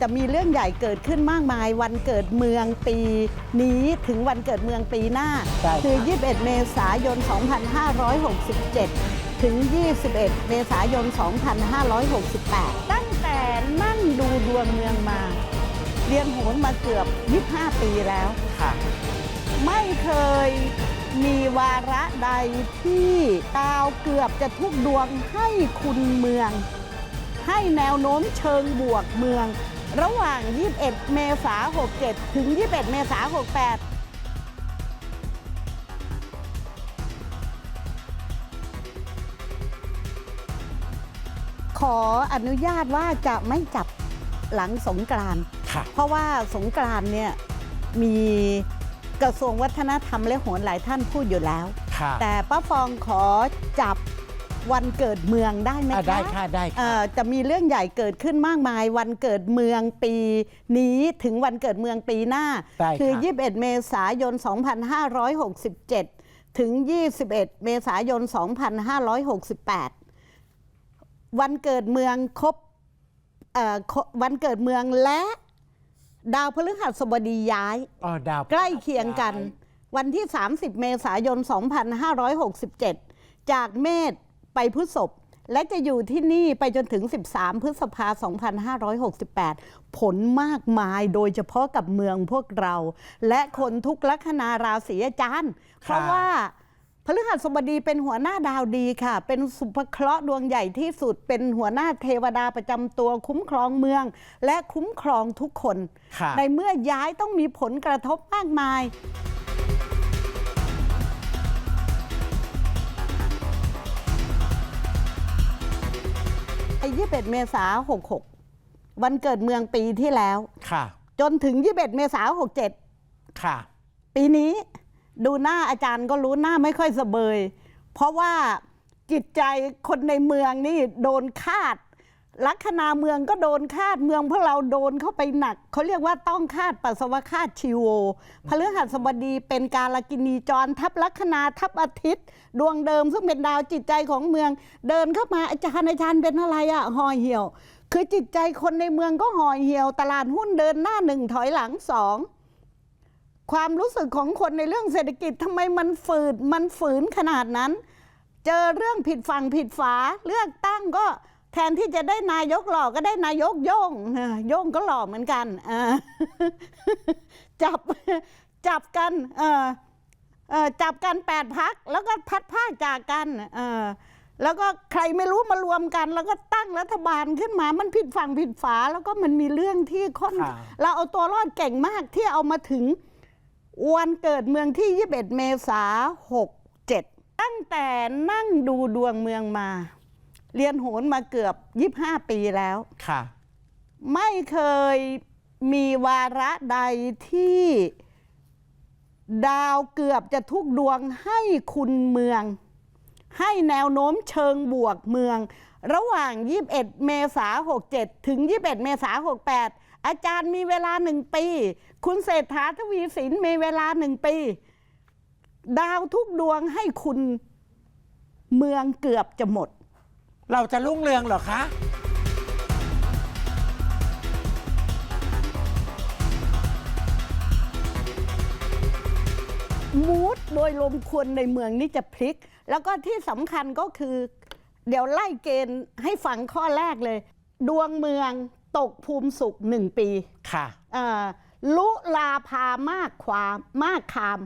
จะมีเรื่องใหญ่เกิดขึ้นมากมาย วันเกิดเมืองปีนี้ถึงวันเกิดเมืองปีหน้า ใช่คือ 21 เมษายน 2567 ถึง 21 เมษายน 2568 ตั้งแต่นั่งดูดวงเมืองมา เรียนโหนมาเกือบ 25 ปีแล้ว ค่ะไม่เคยมีวาระใดที่ดาวเกือบจะทุกดวงให้คุณเมือง ให้แนวโน้มเชิงบวกเมือง ระหว่าง 21 เมษา67 ถึง 21 เมษา68ขออนุญาตว่าจะไม่จับหลังสงกรานต์ค่ะเพราะว่าสงกรานต์เนี่ยมีกระทรวงวัฒนธรรมและโหนหลายท่านพูดอยู่แล้วค่ะแต่ป้าฟองขอจับ วันเกิดเมืองได้ไหมอะคะได้ค่ะได้เอ่ค่ะอจะมีเรื่องใหญ่เกิดขึ้นมากมาย วันเกิดเมืองปีนี้ถึงวันเกิดเมืองปีหน้า ได้คือค่ะ21 เมษายน 2567 ถึง 21 เมษายน 2568 วันเกิดเมืองครบเอ่อครบวันเกิดเมืองและดาวพฤหัสบดีย้าย อ๋อดาวใกล้เคียงกัน วันที่ 30 เมษายน 2567 จากเมษ ไปพฤษภและจะอยู่ที่นี่ไปจนถึง 13 พฤษภา 2568 ผลมากมายโดยเฉพาะกับเมืองพวกเรา และคนทุกลัคนาราศีอาจารย์ เพราะว่าพฤหัสบดีเป็นหัวหน้าดาวดีค่ะ เป็นสุภเคราะห์ดวงใหญ่ที่สุด เป็นหัวหน้าเทวดาประจำตัวคุ้มครองเมือง และคุ้มครองทุกคนค่ะในเมื่อย้ายต้องมีผลกระทบมากมาย ไอ้21เมษา66 วันเกิดเมืองปีที่แล้ว ค่ะ จนถึง 21 เมษา67 ค่ะ ปีนี้ดูหน้าอาจารย์ก็รู้หน้าไม่ค่อยสเบย เพราะว่าจิตใจคนในเมืองนี่โดนคาด ลัคนาเมืองก็โดนคาดเมืองพวกเราโดนเข้าไปหนัก เขาเรียกว่าต้องคาดปัสสาวะคาดชิโวพฤหัสบดีเป็นการลกินีจรทับลัคนาทับอาทิตย์ ดวงเดิมซึ่งเป็นดาวจิตใจของเมือง เดินเข้ามาอาจารย์อาจารย์เป็นอะไรอะห่อเหี่ยว คือจิตใจคนในเมืองก็ห่อเหี่ยว ตลาดหุ้นเดินหน้าหนึ่งถอยหลังสองความรู้สึกของคนในเรื่องเศรษฐกิจทำไมมันฝืดมันฝืนขนาดนั้น เจอเรื่องผิดฝั่งผิดฝาเลือกตั้งก็ แทนที่จะได้นายกหล่อก็ได้นายกโย่งเออโย่งก็หล่อเหมือนกันเออจับจับกันเออเออจับกันแปดพักแล้วก็พัดผ้าคจากกันเออแล้วก็ใครไม่รู้มารวมกัน แล้วก็ตั้งรัฐบาลขึ้นมา มันผิดฝั่งผิดฝา แล้วก็มันมีเรื่องที่ค่อนค่ะเราเอาตัวรอดเก่งมากที่เอามาถึงวันเกิดเมืองที่ 21 เมษา 67 ตั้งแต่นั่งดูดวงเมืองมา เรียนโหนมาเกือบ 25 ปีแล้ว ค่ะ ไม่เคยมีวาระใดที่ดาวเกือบจะทุกดวงให้คุณเมือง ให้แนวโน้มเชิงบวกเมือง ระหว่าง 21 เมษา67 ถึง 21 เมษา68 อาจารย์มีเวลาหนึ่งปี คุณเศรษฐาทวีสินมีเวลาหนึ่งปี ดาวทุกดวงให้คุณเมืองเกือบจะหมด เราจะรุ่งเรืองเหรอคะ มูดโดยลมควรในเมืองนี่จะพลิก แล้วก็ที่สำคัญก็คือ เดี๋ยวไล่เกณฑ์ให้ฟังข้อแรกเลย ดวงเมืองตกภูมิสุขหนึ่งปีค่ะ เอ่อลุลาพามากความมากคาม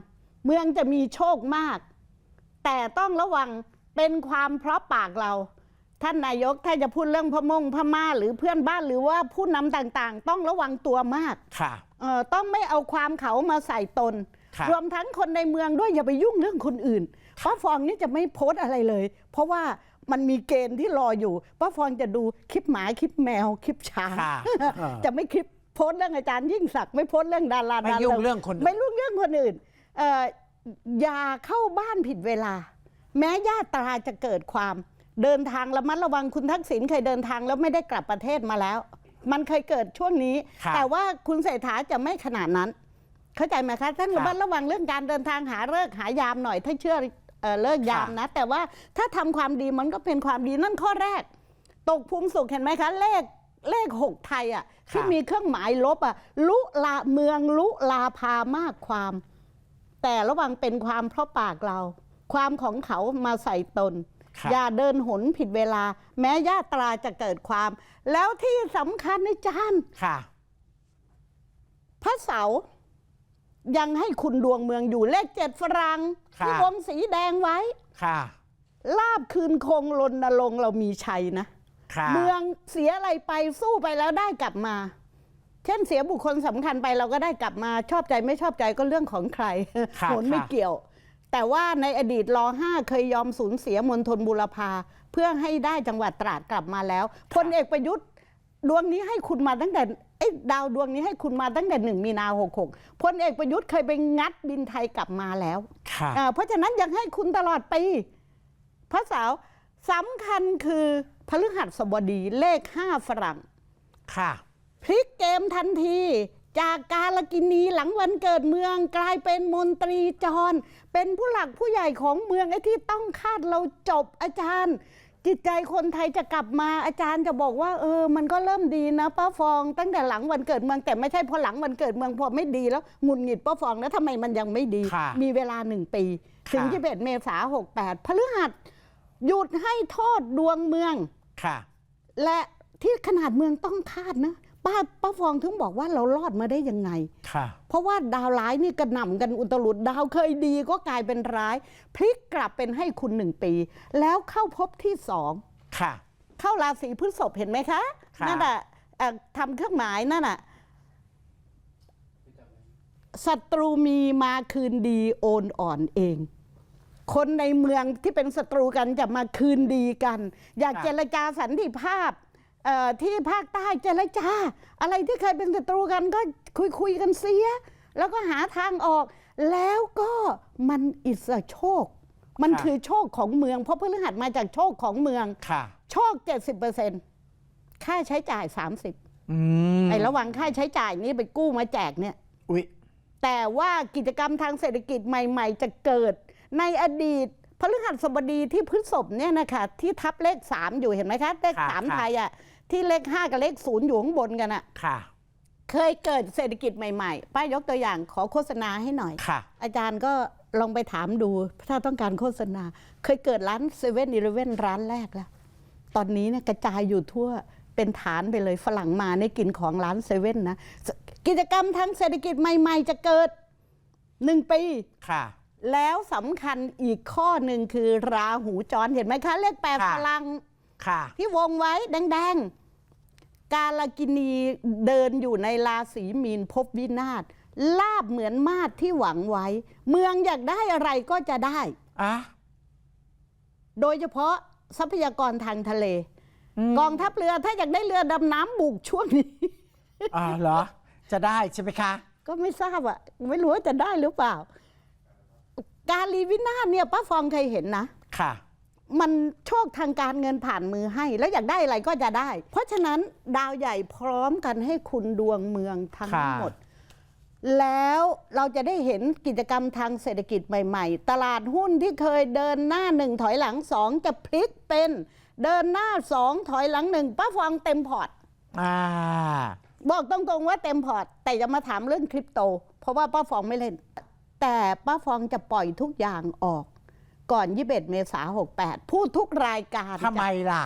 เมืองจะมีโชคมาก แต่ต้องระวังเป็นความเพราะปากเรา ท่านนายกถ้าจะพูดเรื่องพะมงพม่าหรือเพื่อนบ้านหรือว่าผู้นำต่างๆ ต้องระวังตัวมากค่ะเอ่อต้องไม่เอาความเขามาใส่ตนครับรวมทั้งคนในเมืองด้วยอย่าไปยุ่งเรื่องคนอื่นป้าฟองนี่จะไม่โพสต์อะไรเลย เพราะว่ามันมีเกณฑ์ที่รออยู่ป้าฟองจะดูคลิปหมาคลิปแมวคลิปช้างค่ะเออจะไม่คลิปโพสต์เรื่องอาจารย์ยิ่งศักดิ์ไม่โพสต์เรื่องดาราไม่ดารายุ่งเรื่องคนอื่นไม่ยุ่งเรื่องคนอื่นเอ่ออย่าเข้าบ้านผิดเวลา แม้ญาตราจะเกิดความ เดินทางระมัดระวังคุณทักษิณเคยเดินทางแล้วไม่ได้กลับประเทศมาแล้ว มันเคยเกิดช่วงนี้ค่ะแต่ว่าคุณเศรษฐาจะไม่ขนาดนั้น เข้าใจไหมคะท่านค่ะระมัดระวังเรื่องการเดินทางหาเลิกษ์หายามหน่อยถ้าเชื่อเอ่อเลิกยามค่ะนะ แต่ว่าถ้าทำความดีมันก็เป็นความดีนั่นข้อแรก ตกภูมิสุขเห็นไหมคะเลขเลขหกไทยอะที่ค่ะมีเครื่องหมายลบอะลุลาเมืองลุลาพามากความ แต่ระวังเป็นความเพราะปากเรา ความของเขามาใส่ตนค่ะ อย่าเดินหนผิดเวลา แม้ญาตราจะเกิดความ แล้วที่สำคัญในจานค่ะ พระเสาร์ยังให้คุณดวงเมืองอยู่เลขเจ็ดฝรั่งค่ะที่วงสีแดงไว้ ค่ะ ลาบคืนคงลนลงค์เรามีชัยนะค่ะเมืองเสียอะไรไปสู้ไปแล้วได้กลับมา เช่นเสียบุคคลสำคัญไปเราก็ได้กลับมา ชอบใจไม่ชอบใจก็เรื่องของใครค่ะโหนไม่ค่ะเกี่ยว แต่ว่าในอดีตรอห้าเคยยอมสูญเสียมณฑลบุรพาเพื่อให้ได้จังหวัดตราดกลับมาแล้วพลเอกประยุทธ์ดวงนี้ให้คุณมาตั้งแต่ไอ้ดาวดวงนี้ให้คุณมาตั้งแต่หนึ่งมีนาหกหกพลเอกประยุทธ์เคยไปงัดดินไทยกลับมาแล้วค่ะอ่าเพราะฉะนั้นยังให้คุณตลอดปีพระเสาวสำคัญคือพฤหัสบดีเลขห้าฝรั่งค่ะพลิกเกมทันที จากกาลกินีหลังวันเกิดเมืองกลายเป็นมนตรีจร เป็นผู้หลักผู้ใหญ่ของเมืองไอ้ที่ต้องคาดเราจบอาจารย์ จิตใจคนไทยจะกลับมาอาจารย์จะบอกว่า เออ มันก็เริ่มดีนะป้าฟอง ตั้งแต่หลังวันเกิดเมืองแต่ไม่ใช่พอหลังวันเกิดเมืองพอไม่ดีแล้วหงุนหงิดป้าฟองแล้วทำไมมันยังไม่ดี ค่ะมีเวลาหนึ่งปี ถึงค่ะ 21เมษาหกแปดพฤหัสหยุดให้โทษดวงเมือง ค่ะ และที่ขนาดเมืองต้องคาดนะ ป้าป้าฟองถึงบอกว่าเรารอดมาได้ยังไง ค่ะ เพราะว่าดาวร้ายนี่กระหน่ำกันอุตลุดดาวเคยดีก็กลายเป็นร้าย พลิกกลับเป็นให้คุณหนึ่งปี แล้วเข้าพบที่สองค่ะ เข้าราศีพฤษภเห็นไหมคะค่ะ นั่นแหะทำเครื่องหมายนั่นน่ะศัตรูมีมาคืนดีโอนอ่อนเอง คนในเมืองที่เป็นศัตรูกันจะมาคืนดีกัน อยากค่ะเจรจาสันติภาพเอ่อ ที่ภาคใต้เจรจา อะไรที่เคยเป็นศัตรูกันก็คุยคุยๆกันเสีย แล้วก็หาทางออก แล้วก็มันอิสระโชค มันคือโชคของเมือง เพราะพฤหัสมาจากโชคของเมืองค่ะโชค70%ค่าใช้จ่าย30อืมไอ้ระหว่างค่าใช้จ่ายนี้ไปกู้มาแจกเนี่ยอุ๊ยแต่ว่ากิจกรรมทางเศรษฐกิจใหม่ ๆ จะเกิดในอดีตพฤหัสบดีที่พฤษภเนี่ยนะคะที่ทับเลข3อยู่เห็นไหมคะเลขค่ะ3ค่ะไทยอะ ที่เลข5กับเลข0อยู่ข้างบนกันอะค่ะ เคยเกิดเศรษฐกิจใหม่ๆ ป้ายกตัวอย่างขอโฆษณาให้หน่อย ค่ะ อาจารย์ก็ลองไปถามดู ถ้าต้องการโฆษณา เคยเกิดร้านเซเว่นอีเลเว่นร้านแรกแล้ว ตอนนี้เนี่ยกระจายอยู่ทั่วเป็นฐานไปเลยฝรั่งมาในกินของร้านเซเว่นนะสกิจกรรมทางเศรษฐกิจใหม่ ๆ จะเกิดหนึ่งปี ค่ะ แล้วสำคัญอีกข้อหนึ่งคือราหูจรเห็นไหมคะ เลขแปดค่ะ ฝรั่ง ค่ะ ที่วงไว้แดงๆ กาลกินีเดินอยู่ในราศีมีนภพวินาศลาบเหมือนมาดที่หวังไว้ เมืองอยากได้อะไรก็จะได้ อะ โดยเฉพาะทรัพยากรทางทะเลมกองทัพเรือถ้าอยากได้เรือดำน้ำบุกช่วงนี้ อ่าเหรอ จะได้ใช่ไหมคะ ก็ไม่ทราบอะไม่รู้ว่าจะได้หรือเปล่า การลีวินาศเนี่ยป้าฟองเคยเห็นนะ ค่ะ มันโชคทางการเงินผ่านมือให้ แล้วอยากได้อะไรก็จะได้ เพราะฉะนั้นดาวใหญ่พร้อมกันให้คุณดวงเมืองทั้งค่ะหมด แล้วเราจะได้เห็นกิจกรรมทางเศรษฐกิจใหม่ ๆ ตลาดหุ้นที่เคยเดินหน้าหนึ่งถอยหลังสองจะพลิกเป็นเดินหน้าสองถอยหลังหนึ่งป้าฟองเต็มพอร์ตอ่าบอกตรงๆว่าเต็มพอร์ต แต่จะมาถามเรื่องคริปโต เพราะว่าป้าฟองไม่เล่น แต่ป้าฟองจะปล่อยทุกอย่างออก ก่อน 21 เมษา68 พูดทุกรายการทำไมล่ะ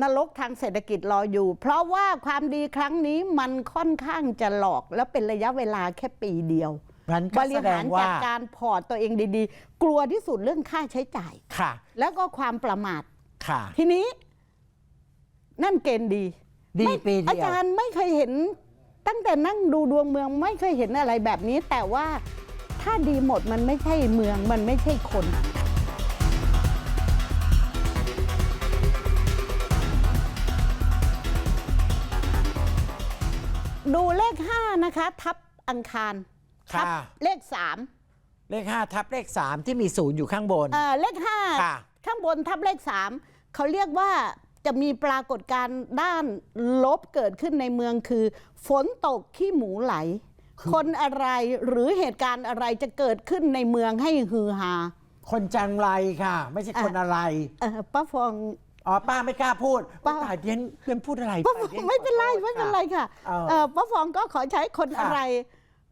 นรกทางเศรษฐกิจรออยู่ เพราะว่าความดีครั้งนี้มันค่อนข้างจะหลอกแล้วเป็นระยะเวลาแค่ปีเดียวงั้นบก็ริแสดหางรว่าจัดการพอร์ตตัวเองดีๆ กลัวที่สุดเรื่องค่าใช้จ่าย ค่ะ แล้วก็ความประมาท ค่ะ ทีนี้ นั่นเกณฑ์ดีดีไม่ปีเดียว อาจารย์ไม่เคยเห็น ตั้งแต่นั่งดูดวงเมืองไม่เคยเห็นอะไรแบบนี้ แต่ว่า ถ้าดีหมดมันไม่ใช่เมืองมันไม่ใช่คนดูเลขห้านะคะ ทับอังคารทับค่ะ เลขสามเลขห้าทับเลขสามที่มีศูนย์อยู่ข้างบน เอ่อเลขห้าค่ะข้างบนทับเลขสามเขาเรียกว่าจะมีปรากฏการณ์ด้านลบเกิดขึ้นในเมืองคือ ฝนตกขี้หมูไหล คนอะไรหรือเหตุการณ์อะไรจะเกิดขึ้นในเมืองให้ฮือฮาคนจังไรค่ะ ไม่ใช่คนอะไรเอ่อป้าฟองอ๋อป้าไม่กล้าพูดป้าป้าเดียนเดียนพูดอะไรป้าไปดียไม่เป็นไรขอโทษไม่เป็นไรค่ะเออเอ่อป้าฟองก็ขอใช้คนค่ะอะไร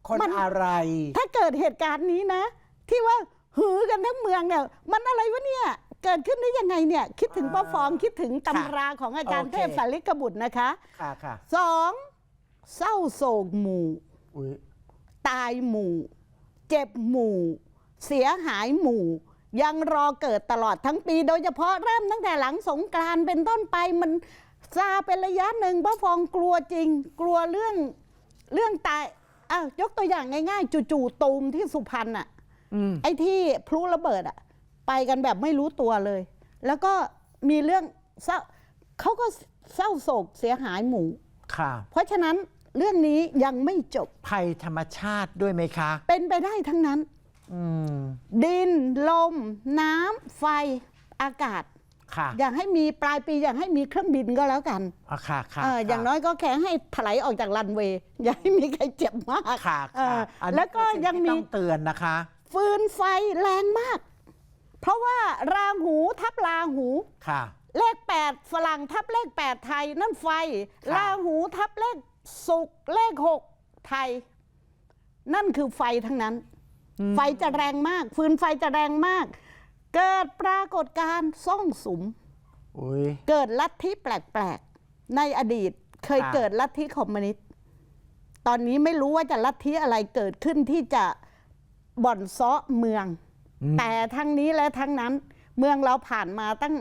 คนมันอะไร ถ้าเกิดเหตุการณ์นี้นะ ที่ว่าหือกันทั้งเมืองเนี่ย มันอะไรวะเนี่ยเกิดขึ้นได้ยังไงเนี่ย คิดถึงป้าฟองคิดถึงตำราของอาจารย์โอเคเทพสาริกบุตรนะคะค่ะค่ะสองเศร้าโศกหมู่ อุ้ยตายหมู่ เจ็บหมู่ เสียหายหมู่ ยังรอเกิดตลอดทั้งปี โดยเฉพาะเริ่มตั้งแต่หลังสงกรานต์เป็นต้นไปมันซาเป็นระยะหนึ่งป้าฟองกลัวจริง กลัวเรื่องเรื่องตายอ้าวยกตัวอย่างง่าย ๆ จู่ๆตูมที่สุพรรณอะอืมไอ้ที่พลุระเบิดอะไปกันแบบไม่รู้ตัวเลย แล้วก็มีเรื่องเศร้าเขาก็เศร้าโศกเสียหายหมู่ ค่ะ เพราะฉะนั้น เรื่องนี้ยังไม่จบ ภัยธรรมชาติด้วยไหมคะ เป็นไปได้ทั้งนั้น อืม ดิน ลม น้ำไฟ อากาศ ค่ะอยากให้มีปลายปีอยากให้มีเครื่องบินก็แล้วกันอะค่ะค่ะเอออย่างน้อยก็แค่ให้ถลายออกจากรันเวย์อย่าให้มีใครเจ็บมาก ค่ะเอค่ะออันนี้แล้วก็คือสิ่ยังที่มี ต้องเตือนนะคะ ฟืนไฟแรงมาก เพราะว่าราหูทับราหู ค่ะ เลข 8 ฝรั่งทับเลข 8 ไทยนั่นไฟค่ะราหูทับเลข สุกร์เลข6ไทย นั่นคือไฟทั้งนั้น ไฟจะแรงมาก ฟืนไฟจะแรงมาก เกิดปรากฏการณ์ซ่องสุมอุ้ยเกิดลัทธิแปลกๆ ในอดีตเคยค่ะเกิดลัทธิคอมมิวนิสต์ตอนนี้ไม่รู้ว่าจะลัทธิอะไรเกิดขึ้นที่จะบ่อนซ้อเมืองอืมแต่ทั้งนี้และทั้งนั้น เมืองเราผ่านมาตั้ง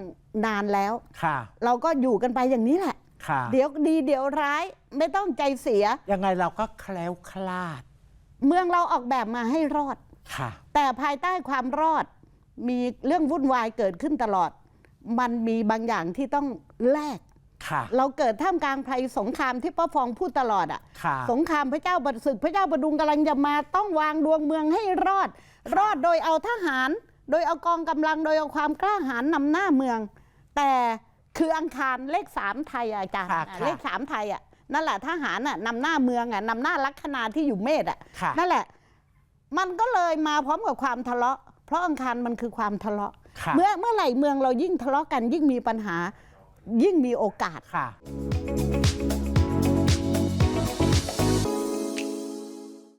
นานแล้วค่ะเราก็อยู่กันไปอย่างนี้แหละ ค่ะเดี๋ยวดีเดี๋ยวร้ายไม่ต้องใจเสีย ยังไงเราก็แคล้วคลาดเมืองเราออกแบบมาให้รอด ค่ะ แต่ภายใต้ความรอดมีเรื่องวุ่นวายเกิดขึ้นตลอด มันมีบางอย่างที่ต้องแลก ค่ะ เราเกิดท่ามกลางภัยสงครามที่ป้าฟองพูดตลอดอะค่ะ สงครามพระเจ้าบรศึกพระเจ้าประดุงกำลังจะมาต้องวางดวงเมืองให้รอด รอดโดยเอาทหาร โดยเอากองกำลังโดยเอาความกล้าหาญนำหน้าเมือง แต่ คืออังคารเลขสามไทยอะอาจารย์ค่ะอะค่ะเลขสามไทยอะนั่นแหละทหารอะนำหน้าเมืองอะนำหน้าลัคนาที่อยู่เมษอะค่ะ นั่นแหละ มันก็เลยมาพร้อมกับความทะเลาะ เพราะอังคารมันคือความทะเลาะ ค่ะ เมื่อเมื่อไหร่เมืองเรายิ่งทะเลาะกันยิ่งมีปัญหายิ่งมีโอกาส ค่ะ